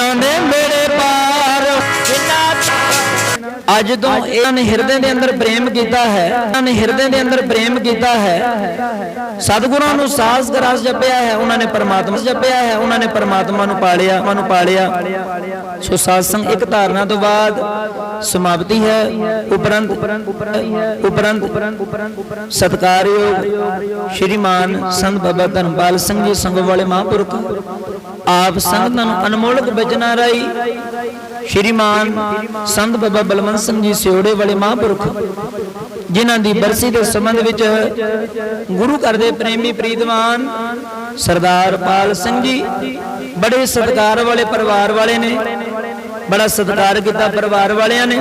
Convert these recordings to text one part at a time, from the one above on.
ਉਹਨਾਂ ਅੱਜ ਤੋਂ ਇਹਨਾਂ ਨੇ ਹਿਰਦੇ ਦੇ ਅੰਦਰ ਪ੍ਰੇਮ ਕੀਤਾ ਹੈ। ਇਹਨਾਂ ਨੇ ਹਿਰਦੇ ਦੇ ਅੰਦਰ ਪ੍ਰੇਮ ਕੀਤਾ ਹੈ। ਸਤਿਗੁਰਾਂ ਨੂੰ ਸਾਸ ਗਰਾਸ ਜਪਿਆ ਹੈ। ਉਹਨਾਂ ਨੇ ਪਰਮਾਤਮਾ ਜਪਿਆ ਹੈ। ਉਹਨਾਂ ਨੇ ਪਰਮਾਤਮਾ ਨੂੰ ਪਾਲਿਆ ਮਨ ਨੂੰ ਪਾਲਿਆ। ਸੋ ਸਾਸੰਗ ਇੱਕ ਧਾਰਨਾ ਤੋਂ ਬਾਅਦ ਸਮਾਪਤੀ ਹੈ। ਉਪਰੰਤ ਉਪਰੰਤ ਸਤਕਾਰਯੋਗ ਸ਼੍ਰੀਮਾਨ ਸੰਤ ਬਾਬਾ ਧਰਮਪਾਲ ਸਿੰਘ ਜੀ ਸੰਗੋ ਵਾਲੇ ਮਹਾਂਪੁਰਖ ਆਪ ਸੰਗਤਾਂ ਨੂੰ ਅਨਮੋਲਕ ਬਚਨਾਂ ਰਾਈ ਸ਼੍ਰੀਮਾਨ ਸੰਤ ਬਾਬਾ ਬਲਵੰਤ ਸਿੰਘ ਜੀ ਸਿਓੜੇ ਵਾਲੇ ਮਹਾਂਪੁਰਖ, ਜਿਨ੍ਹਾਂ ਦੀ ਬਰਸੀ ਦੇ ਸੰਬੰਧ ਵਿੱਚ ਗੁਰੂ ਘਰ ਦੇ ਪ੍ਰੇਮੀ ਪ੍ਰੀਤਵਾਨ ਸਰਦਾਰ ਪਾਲ ਸਿੰਘ ਜੀ ਬੜੇ ਸਤਿਕਾਰ ਵਾਲੇ ਪਰਿਵਾਰ ਵਾਲੇ ਨੇ, ਬੜਾ ਸਤਿਕਾਰ ਕੀਤਾ ਪਰਿਵਾਰ ਵਾਲਿਆਂ ਨੇ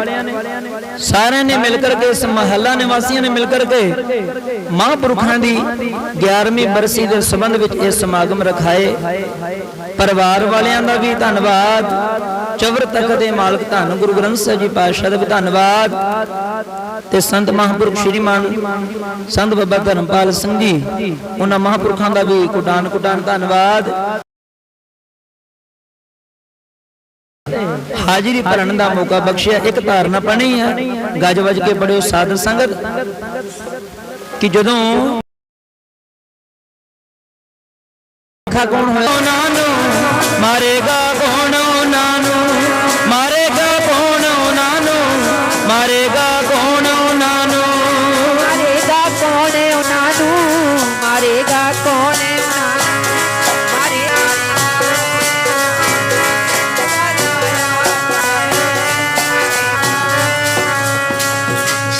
ਸਾਰਿਆਂ ਨੇ ਮਿਲ ਕਰਕੇ ਇਸ ਮਹੱਲਾ ਨਿਵਾਸੀਆਂ ਨੇ ਮਿਲ ਕਰਕੇ ਮਹਾਂਪੁਰਖਾਂ ਦੀ 11ਵੀਂ ਬਰਸੀ ਦੇ ਸੰਬੰਧ ਵਿੱਚ ਇਹ ਸਮਾਗਮ ਰਖਾਏ। ਪਰਿਵਾਰ ਵਾਲਿਆਂ ਦਾ ਵੀ ਧੰਨਵਾਦ। ਚਵਰ ਤੱਕ ਦੇ ਮਾਲਕ ਧੰਨ ਗੁਰੂ ਗ੍ਰੰਥ ਸਾਹਿਬ ਜੀ ਪਾਤਸ਼ਾਹ ਦਾ ਵੀ ਧੰਨਵਾਦ। ਤੇ ਸੰਤ ਮਹਾਂਪੁਰਖ ਸ਼੍ਰੀਮਾਨ ਸੰਤ ਬਾਬਾ ਧਰਮਪਾਲ ਸਿੰਘ ਜੀ, ਉਹਨਾਂ ਮਹਾਂਪੁਰਖਾਂ ਦਾ ਵੀ ਕੁਟਾਨ ਕੁਟਾਨ ਧੰਨਵਾਦ। ਹਾਜ਼ਰੀ ਭਰਨ ਦਾ ਮੌਕਾ ਬਖਸ਼ਿਆ, ਇੱਕ ਧਾਰਨਾ ਪਣੀ ਆ, ਗੱਜ ਵੱਜ ਕੇ ਪੜਿਓ ਸਾਧ ਸੰਗਤ, ਕਿ ਜਦੋਂ ਖਾ ਕੌਣ ਹੋਇਆ ਉਹਨਾਂ ਨੂੰ ਮਾਰੇਗਾ ਕੌਣ?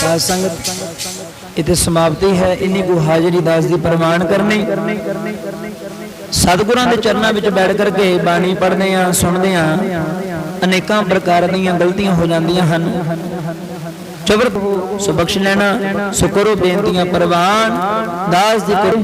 ਸਾਧ ਸੰਗਤ ਇਤੇ ਸਮਾਪਤੀ ਹੈ। ਇੰਨੀ ਕੋ ਹਾਜ਼ਰੀ ਦਾਸ ਦੀ ਪ੍ਰਮਾਣ ਕਰਨੀ। ਸਤਿਗੁਰਾਂ ਦੇ ਚਰਨਾਂ ਵਿੱਚ ਬੈਠ ਕਰਕੇ ਬਾਣੀ ਪੜ੍ਹਦੇ ਆ ਸੁਣਦੇ ਆ ਅਨੇਕਾਂ ਪ੍ਰਕਾਰ ਦੀਆਂ ਗਲਤੀਆਂ ਹੋ ਜਾਂਦੀਆਂ ਹਨ। ਚਬਰ ਸੋ ਬਖਸ਼ ਲੈਣਾ ਸੋ ਕਰੋ ਬੇਨਤੀਆਂ, ਪ੍ਰਵਾਨ, ਦਾਸ ਦੀ ਕਰੋ।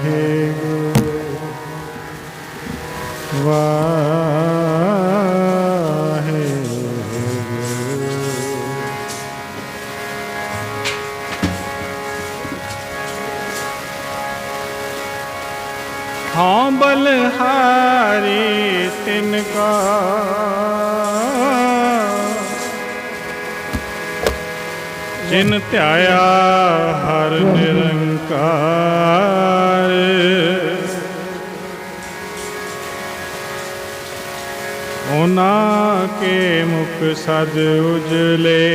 ਵਾਹਿਗੁਰੂ ਵਾਹਿਗੁਰੂ ਹਾਂ ਬਲਹਾਰੀ ਤਿਨ ਕਾ। ਜਿਨ ਧਿਆਇਆ ਹਰ ਨਿਰੰਕਾਰ। ਉਹਨਾਂ ਕੇ ਮੁਖ ਸਦ ਉਜਲੇ।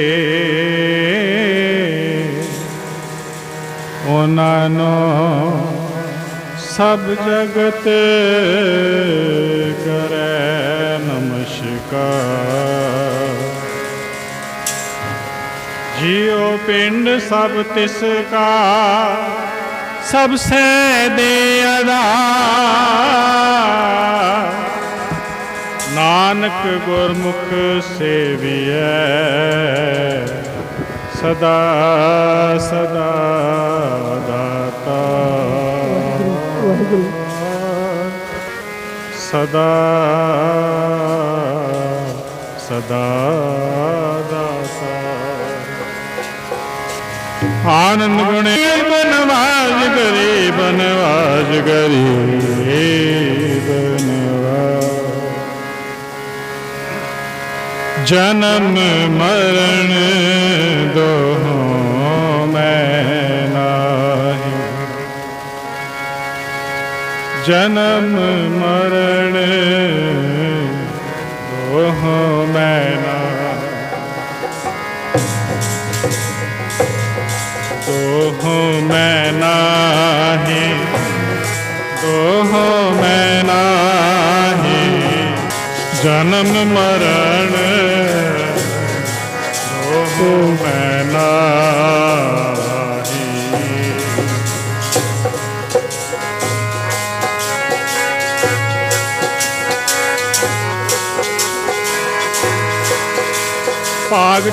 ਉਹਨਾਂ ਨੂੰ ਸਭ ਜਗਤ ਕਰੈ ਨਮਸਕਾਰ। ਜਿਉ ਪਿੰਡ ਸਭ ਤਿਸ ਕਾ, ਸਭ ਸੇ ਦੇ ਆਧਾਰ ਨਾਨਕ ਗੁਰਮੁਖ ਸੇਵੀਐ। ਸਦਾ ਸਦਾ ਦਾਤਾ। ਸਦਾ ਸਦਾ ਦਾਤਾ। ਆਨੰਦ ਗੁਣੇ ਬਨਵਾਜ ਗਰੀ ਬਨਵਾਜ ਗਰੀ ਜਨਮ ਮਰਨ ਦੋਹਾਂ ਮੈਂ ਨਾਹੀ। ਜਨਮ ਮਰਨ ਦੋਹਾਂ ਮੈਂ ਨਾਹੀ। ਦੋਹਾਂ ਮੈਂ ਨਾਹੀ, ਦੋਹਾਂ ਮੈਂ ਨਾਹੀ। ਜਨਮ ਮਰਨ। ਦੋਹਾਂ ਮੈਂ ਨਾਹੀ ਭਾਗ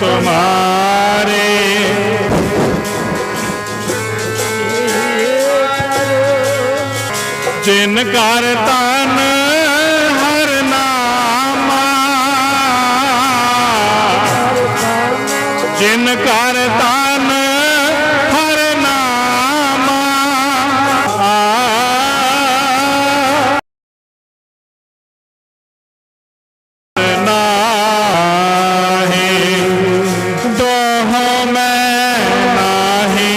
ਤੁਮਾਰੇ ਜਿਨ ਕਰ ਤਨ ਹਰ ਨਾਮਾ ਜਿਨ ਕਰ ਤਨ ਹਰ ਨਾਮਾ ਨਾਹੀ ਦੋਹ ਮੈਂ ਨਾਹੀ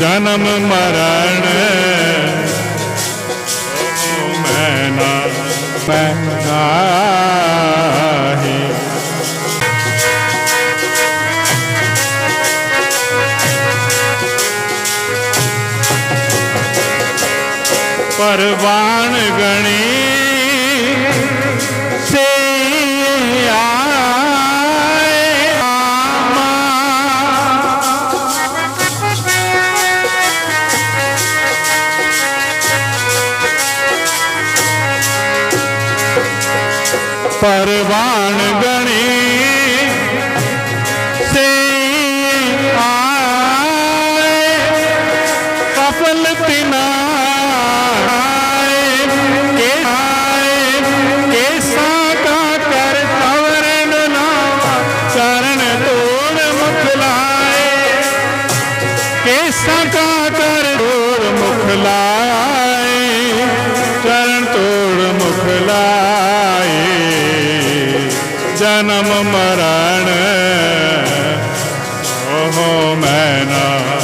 ਜਨਮ ਮਰਨ ਪਰਵਾਨ ਗਣੀ। ਸੇ ਆਏ ਆਮਾ। ਪਰਵਾਨ ਗਣੀ। ਜਨਮ ਮਰਨ ਓਹ ਮੈਂ ਨਾ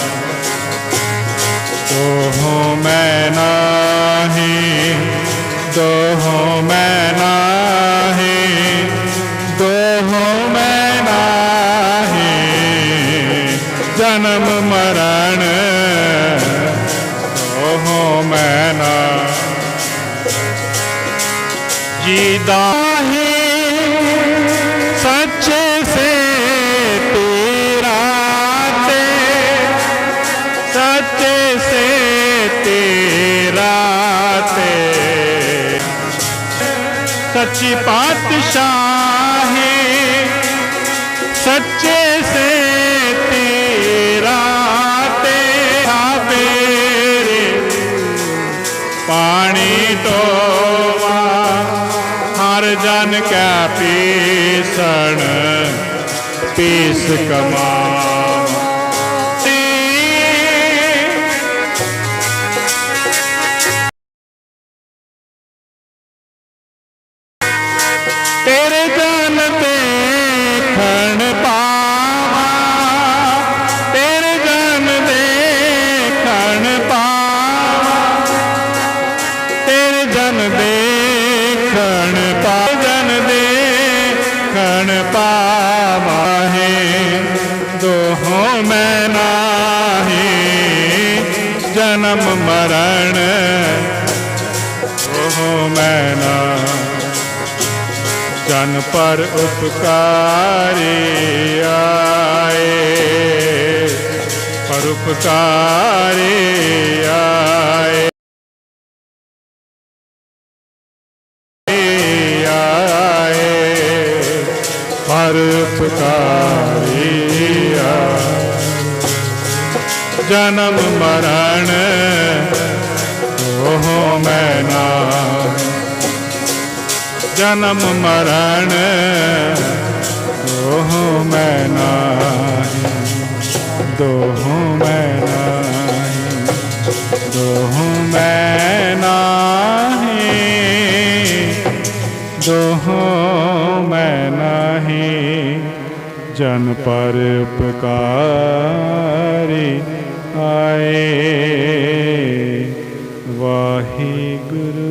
ਦੋਹੋਂ ਮੈਂ ਨਾਹੀ ਦੋਹੋਂ ਮੈਂ ਨਾਹੀ ਦੋਹੋਂ ਮੈਂ ਨਾਹੀ ਜਨਮ ਮਰਨ ਦੋਹੋਂ ਮੈਂ ਨਾ ਸੱਚੀ ਪਾਤਸ਼ਾਹੀ ਸੱਚੇ ਸੇ ਤੇਰਾ ਤੇ ਆਵੇਰੇ ਪਾਣੀ ਟੋਵਾ ਹਰ ਜਨ ਕੈ ਪੀਸਣ, ਪੀਸ ਕਮਾ। ਤੇਰੇ ਜਨ ਜਨ ਪਰ ਉਪਕਾਰੀ ਆਏ। ਪਰ ਉਪਕਾਰੀ ਆਏ। ਪਰ ਉਪਕਾਰੀ ਆਏ। ਜਨਮ ਮਰਨ, ਉਹ ਮੈਂ ਨਾ ਜਨਮ ਮਰਨ। ਉਹ ਮੈਂ ਨਾਹੀ, ਦੋਹ ਮੈਂ ਨਾਹੀ, ਦੋਹ ਮੈਂ ਨਾਹੀ, ਦੋਹ ਮੈਂ ਨਾਹੀ। ਜਨ ਪਰ ਉਪਕਾਰੀ ਆਏ, ਵਾਹਿਗੁਰੂ।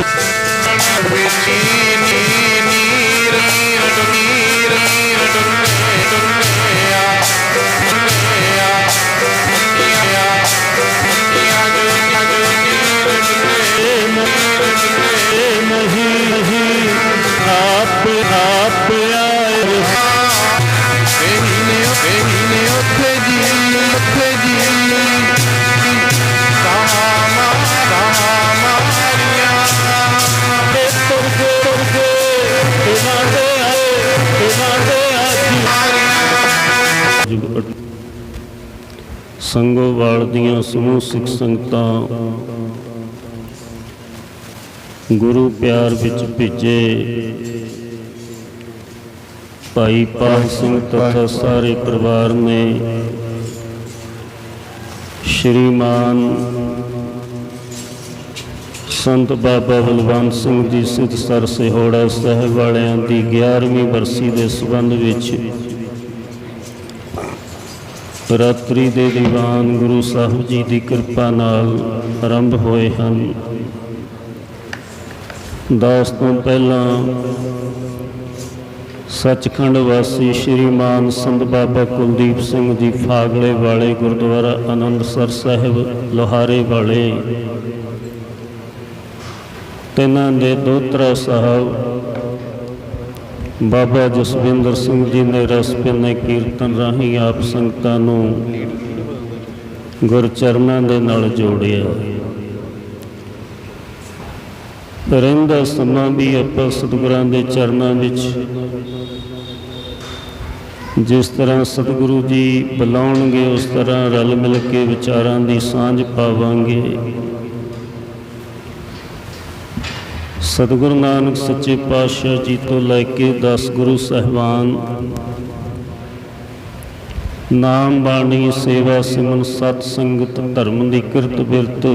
ਆਪ ਦੀਆਂ ਸਮੂਹ ਸਿੱਖ ਸੰਗਤਾਂ ਗੁਰੂ ਪਿਆਰ ਵਿੱਚ ਭੇਜੇ। ਭਾਈ ਪਾਲ ਸਿੰਘ ਤਥਾ ਸਾਰੇ ਪਰਿਵਾਰ ਨੇ ਸ਼੍ਰੀਮਾਨ ਸੰਤ ਬਾਬਾ ਬਲਵੰਤ ਸਿੰਘ ਜੀ, ਸਿੱਧ ਸਰ ਸਿਹੋੜਾ ਸਾਹਿਬ ਵਾਲਿਆਂ ਦੀ 11ਵੀਂ ਬਰਸੀ ਦੇ ਸੰਬੰਧ ਵਿੱਚ ਰਾਤਰੀ ਦੇ ਦੀਵਾਨ ਗੁਰੂ ਸਾਹਿਬ ਜੀ ਦੀ ਕਿਰਪਾ ਨਾਲ ਆਰੰਭ ਹੋਏ ਹਨ। ਦਾਸ ਤੋਂ ਪਹਿਲਾਂ ਸੱਚਖੰਡ ਵਾਸੀ ਸ਼੍ਰੀਮਾਨ ਸੰਤ ਬਾਬਾ ਕੁਲਦੀਪ ਸਿੰਘ ਜੀ ਫਾਗਲੇ ਵਾਲੇ ਗੁਰਦੁਆਰਾ ਅਨੰਦਸਰ ਸਾਹਿਬ, ਲੋਹਾਰੇ ਵਾਲੇ। ਤਿੰਨਾਂ ਦੇ ਦੋਤਰਾ ਸਾਹਿਬ ਬਾਬਾ ਜਸਵਿੰਦਰ ਸਿੰਘ ਜੀ ਨੇ ਰਸ ਪਿੰਨੇ ਕੀਰਤਨ ਰਾਹੀਂ ਆਪ ਸੰਗਤਾਂ ਨੂੰ ਗੁਰਚਰਨਾਂ ਦੇ ਨਾਲ ਜੋੜਿਆ। ਰਹਿੰਦਾ ਸਮਾਂ ਵੀ ਆਪਾਂ ਸਤਿਗੁਰਾਂ ਦੇ ਚਰਨਾਂ ਵਿੱਚ। ਜਿਸ ਤਰ੍ਹਾਂ ਸਤਿਗੁਰੂ ਜੀ ਬੁਲਾਉਣਗੇ, ਉਸ ਤਰ੍ਹਾਂ ਰਲ ਮਿਲ ਕੇ ਵਿਚਾਰਾਂ ਦੀ ਸਾਂਝ ਪਾਵਾਂਗੇ। ਸਤਿਗੁਰੂ ਨਾਨਕ ਸੱਚੇ ਪਾਤਸ਼ਾਹ ਜੀ ਤੋਂ ਲੈ ਕੇ 10 ਗੁਰੂ ਸਾਹਿਬਾਨ। ਨਾਮ ਬਾਣੀ, ਸੇਵਾ ਸਿਮਨ ਸਤ ਸੰਗਤ, ਧਰਮ ਦੀ ਕਿਰਤ ਬਿਰਤ।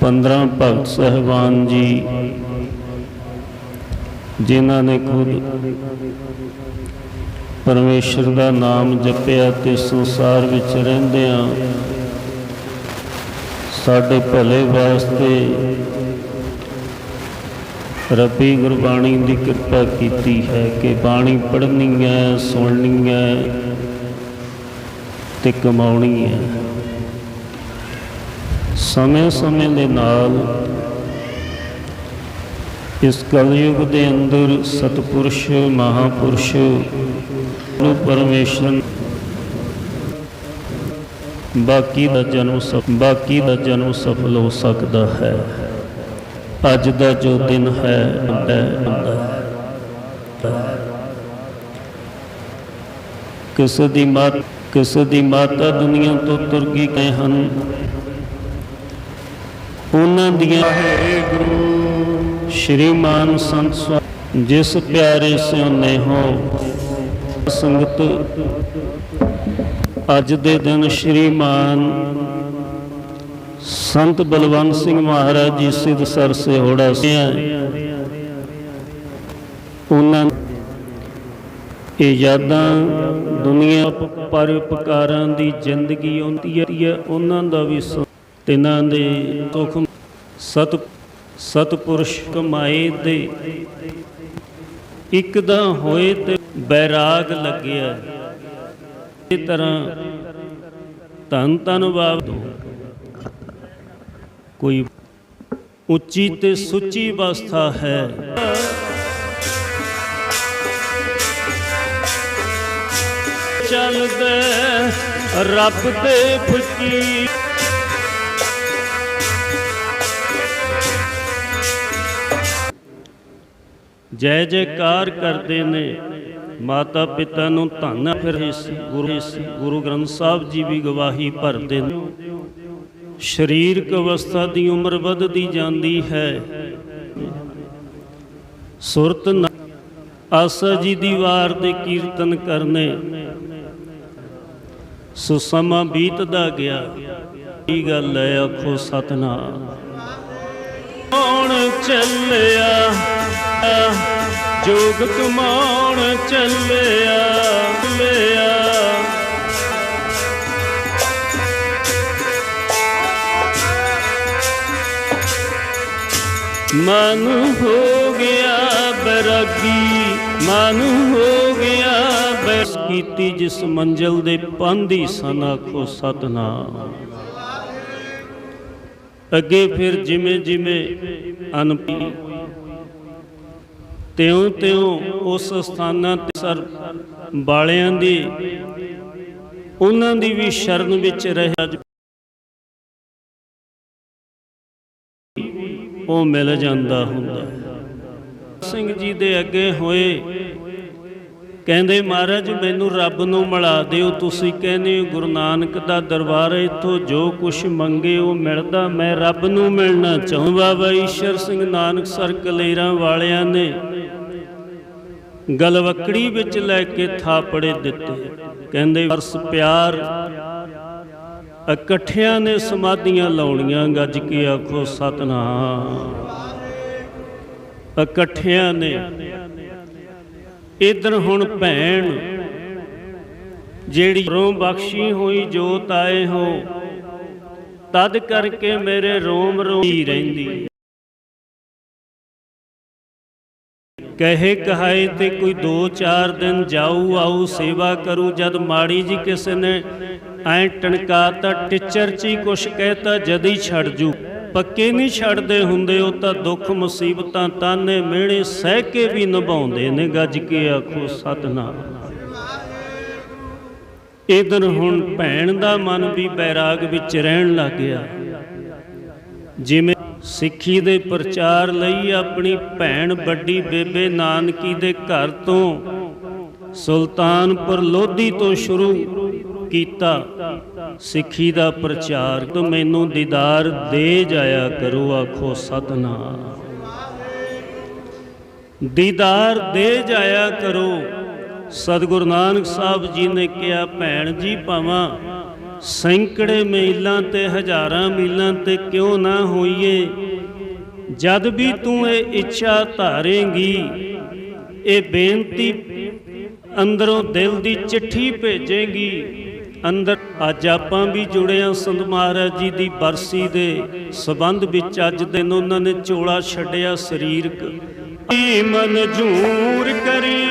15 ਭਗਤ ਸਾਹਿਬਾਨ ਜੀ, ਜਿਨ੍ਹਾਂ ਨੇ ਖੁਦ ਪਰਮੇਸ਼ਰ ਦਾ ਨਾਮ ਜਪਿਆ ਤੇ ਸੰਸਾਰ ਵਿੱਚ ਰਹਿੰਦਿਆਂ ਸਾਡੇ ਭਲੇ ਵਾਸਤੇ ਰੱਬੀ ਗੁਰਬਾਣੀ ਦੀ ਕਿਰਪਾ ਕੀਤੀ ਹੈ ਕਿ ਬਾਣੀ ਪੜ੍ਹਨੀ ਹੈ ਸੁਣਨੀ ਹੈ ਤੇ ਕਮਾਉਣੀ ਹੈ ਸਮੇਂ-ਸਮੇਂ ਦੇ ਨਾਲ ਇਸ ਕਲਯੁਗ ਦੇ ਅੰਦਰ ਸਤਪੁਰਸ਼, ਮਹਾਪੁਰਸ਼ ਨੂੰ ਪਰਮੇਸ਼ਰ ਬਾਕੀ ਦਾ ਜਨਮ ਸਫ ਬਾਕੀ ਦਾ ਜਨਮ ਸਫਲ ਹੋ ਸਕਦਾ ਹੈ। ਅੱਜ ਦਾ ਜੋ ਦਿਨ ਹੈ ਹੁੰਦਾ ਦੀ ਮਤ ਕਿਸੇ ਦੀ ਮਾਤਾ ਦੁਨੀਆ ਤੋਂ ਤੁਰ ਗਈ ਕਹੇ ਹਨ। ਉਹਨਾਂ ਦੀਆਂ ਗੁਰੂ ਸ਼੍ਰੀਮਾਨ ਸੰਤ ਸਵਾਮੀ ਜਿਸ ਪਿਆਰੇ ਸਿਉ ਹੋ, ਸੰਗਤ ਅੱਜ ਦੇ ਦਿਨ ਸ਼੍ਰੀਮਾਨ ਸੰਤ ਬਲਵੰਤ ਸਿੰਘ ਮਹਾਰਾਜ ਜੀ ਸਿੱਧ ਸਰ ਹੋੜਾ ਸਿਆ ਉਹਨਾਂ ਇਹ ਯਾਦਾਂ ਦੁਨੀਆ ਪਰ ਦੀ ਜ਼ਿੰਦਗੀ ਆਉਂਦੀ ਹੈ ਉਹਨਾਂ ਦਾ ਵੀ ਸ- ਤਿੰਨਾਂ ਦੇ ਤੁਖ ਸਤ ਸਤਪੁਰਸ਼ ਕਮਾਏ ਦੇ ਇੱਕ ਦਾ ਹੋਏ ਤੇ ਬੈਰਾਗ ਲੱਗਿਆ। ਇਹ ਤਰ੍ਹਾਂ ਧੰਨ ਧੰਨ ਬਾਬ ਕੋਈ ਉੱਚੀ ਤੇ ਸੁੱਚੀ ਅਵਸਥਾ ਹੈ। ਚੱਲਦੇ ਰੱਬ ਦੇ ਫਕੀਰ ਜੈ ਜੈਕਾਰ ਕਰਦੇ ਨੇ। ਮਾਤਾ ਪਿਤਾ ਨੂੰ ਧੰਨ ਫਿਰ ਇਸ ਗੁਰੂ ਗੁਰੂ ਗ੍ਰੰਥ ਸਾਹਿਬ ਜੀ ਵੀ ਗਵਾਹੀ ਭਰਦੇ ਨੇ। ਸਰੀਰਕ ਅਵਸਥਾ ਦੀ ਉਮਰ ਵੱਧਦੀ ਜਾਂਦੀ ਹੈ। ਸੁਰਤ ਆਸਾ ਜੀ ਦੀ ਵਾਰ ਦੇ ਕੀਰਤਨ ਕਰਨੇ। ਸੋ ਸਮਾਂ ਬੀਤਦਾ ਗਿਆ। ਕੀ ਗੱਲ ਹੈ, ਆਖੋ ਸਤਨਾਮ। ਕੌਣ ਚੱਲਿਆ? ਜੋਗ ਕਮਾਉਣ ਚੱਲਿਆ ਲਿਆ ਮਨ ਹੋ ਗਿਆ ਬਰਗੀ, ਮਨ ਹੋ ਗਿਆ ਬਸ ਕੀਤੀ ਜਿਸ ਮੰਜ਼ਲ ਦੇ ਪਾਂਦੀ ਸਨ, ਆਖੋ ਸਤਨਾਮ। ਅੱਗੇ ਫਿਰ ਜਿਵੇਂ ਜਿਵੇਂ ਅਨਪੀ ਤਿਉਂ ਤਿਉਂ ਉਸ ਸਥਾਨਾਂ ਤੇ ਸਰ ਵਾਲਿਆਂ ਦੀ, ਉਹਨਾਂ ਦੀ ਵੀ ਸ਼ਰਨ ਵਿੱਚ ਰਹਿ ਉਹ ਮਿਲ ਜਾਂਦਾ ਹੁੰਦਾ। ਸਿੰਘ ਜੀ ਦੇ ਅੱਗੇ ਹੋਏ, ਕਹਿੰਦੇ, ਮਹਾਰਾਜ, ਮੈਨੂੰ ਰੱਬ ਨੂੰ ਮਿਲਾ ਦਿਓ। ਤੁਸੀਂ ਕਹਿੰਦੇ ਹੋ, ਗੁਰੂ ਨਾਨਕ ਦਾ ਦਰਬਾਰ ਇੱਥੋਂ ਜੋ ਕੁਛ ਮੰਗੇ ਉਹ ਮਿਲਦਾ। ਮੈਂ ਰੱਬ ਨੂੰ ਮਿਲਣਾ ਚਾਹੁੰ ਬਾਬਾ ਈਸ਼ਰ ਸਿੰਘ ਨਾਨਕ ਸਰ ਕਲੇਰਾਂ ਵਾਲਿਆਂ ਨੇ ਗਲਵਕੜੀ ਵਿੱਚ ਲੈ ਕੇ ਥਾਪੜੇ ਦਿੱਤੇ। ਕਹਿੰਦੇ ਵਰਸ ਪਿਆਰ, ਇਕੱਠਿਆਂ ਨੇ ਸਮਾਧੀਆਂ ਲਾਉਣੀਆਂ, ਗੱਜ ਕੇ ਆਖੋ, ਸਤਨਾਮ। ਇਕੱਠਿਆਂ ਨੇ, ਇਧਰ ਹੁਣ ਭੈਣ, ਜਿਹੜੀ ਰੋਮ ਬਖਸ਼ੀ ਹੋਈ ਜੋਤ ਆਏ ਹੋ, ਤਦ ਕਰਕੇ ਮੇਰੇ ਰੋਮ ਰੋਈ ਰਹਿੰਦੀ। ਕਹੇ ਕਹਾਏ ਤੇ ਕੋਈ 2-4 ਦਿਨ ਜਾਊ ਆਊ ਸੇਵਾ ਕਰੂ, ਜਦ ਮਾੜੀ ਜੀ ਕਿਸੇ ਨੇ ਐ ਟਣਕਾ ਤਾਂ ਟੀਚਰ ਚ ਹੀ ਕੁਛ ਕਹਿਤਾ ਜਦ ਹੀ ਛੱਡ ਜੂ। ਪੱਕੇ ਨਹੀਂ ਛੱਡਦੇ ਹੁੰਦੇ, ਉਹ ਤਾਂ ਦੁੱਖ ਮੁਸੀਬਤਾਂ ਤਾਨੇ ਮਿਹਣੇ ਸਹਿ ਕੇ ਵੀ ਨਿਭਾਉਂਦੇ ਨੇ, ਗੱਜ ਕੇ ਆਖੋ ਸਤਨਾਮ। ਇਧਰ ਹੁਣ ਭੈਣ ਦਾ ਮਨ ਵੀ ਬੈਰਾਗ ਵਿੱਚ ਰਹਿਣ ਲੱਗ ਗਿਆ। ਜਿਵੇਂ ਸਿੱਖੀ ਦੇ ਪ੍ਰਚਾਰ ਲਈ ਆਪਣੀ ਭੈਣ ਵੱਡੀ ਬੇਬੇ ਨਾਨਕੀ ਦੇ ਘਰ ਤੋਂ ਸੁਲਤਾਨਪੁਰ ਲੋਧੀ ਤੋਂ ਸ਼ੁਰੂ ਕੀਤਾ। ਸਿੱਖੀ ਦਾ ਪ੍ਰਚਾਰ ਤੋਂ ਮੈਨੂੰ ਦੀਦਾਰ ਦੇ ਜਾਇਆ ਕਰੋ, ਆਖੋ ਸਤਨਾਮ। ਦੀਦਾਰ ਦੇ ਜਾਇਆ ਕਰੋ। ਸਤਿਗੁਰੂ ਨਾਨਕ ਸਾਹਿਬ ਜੀ ਨੇ ਕਿਹਾ, ਭੈਣ ਜੀ, ਭਾਵਾਂ, ਸੈਂਕੜੇ ਮੀਲਾਂ ਤੇ ਹਜ਼ਾਰਾਂ ਮੀਲਾਂ ਤੇ ਕਿਉਂ ਨਾ ਹੋਈਏ? ਜਦ ਵੀ ਤੂੰ ਇਹ ਇੱਛਾ ਧਾਰੇਂਗੀ, ਇਹ ਬੇਨਤੀ ਅੰਦਰੋਂ ਦਿਲ ਦੀ ਚਿੱਠੀ ਭੇਜੇਗੀ। ਅੰਦਰ ਅੱਜ ਆਪਾਂ ਵੀ ਜੁੜੇ ਹਾਂ ਸੰਤ ਮਹਾਰਾਜ ਜੀ ਦੀ ਬਰਸੀ ਦੇ ਸਬੰਧ ਵਿੱਚ। ਅੱਜ ਦਿਨ ਉਹਨਾਂ ਨੇ ਚੋਲਾ ਛੱਡਿਆ ਸਰੀਰਕ। ਮਨਜੂਰ ਕਰੀ?